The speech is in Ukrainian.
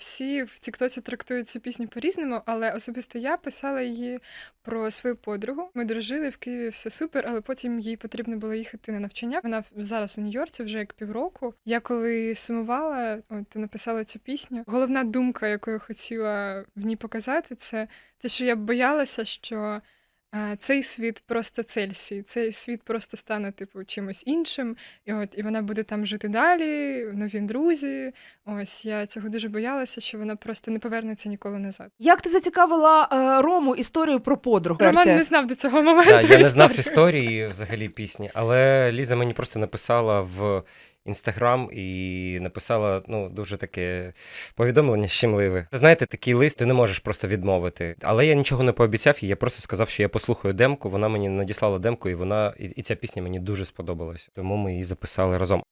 Всі в Тіктоці трактують цю пісню по-різному, але особисто я писала її про свою подругу. Ми дружили в Києві, все супер, але потім їй потрібно було їхати на навчання. Вона зараз у Нью-Йорці вже як півроку. Я коли сумувала, от написала цю пісню. Головна думка, яку я хотіла в ній показати, це те, що я боялася, що. Е, Цей світ просто Цельсій, цей світ просто стане типу чимось іншим, і от і вона буде там жити далі, нові друзі. Ось я цього дуже боялася, що вона просто не повернеться ніколи назад. Як ти зацікавила е, Рому історію про подругу? Роман Версія? не знав до цього моменту. Да, я не знав історії взагалі пісні, але Ліза мені просто написала в інстаграм і написала ну дуже таке повідомлення щемливе. Знаєте, такий лист ти не можеш просто відмовити. Але я нічого не пообіцяв і я просто сказав, що я послухаю демку. Вона мені надіслала демку, і вона і, і ця пісня мені дуже сподобалась. Тому ми її записали разом.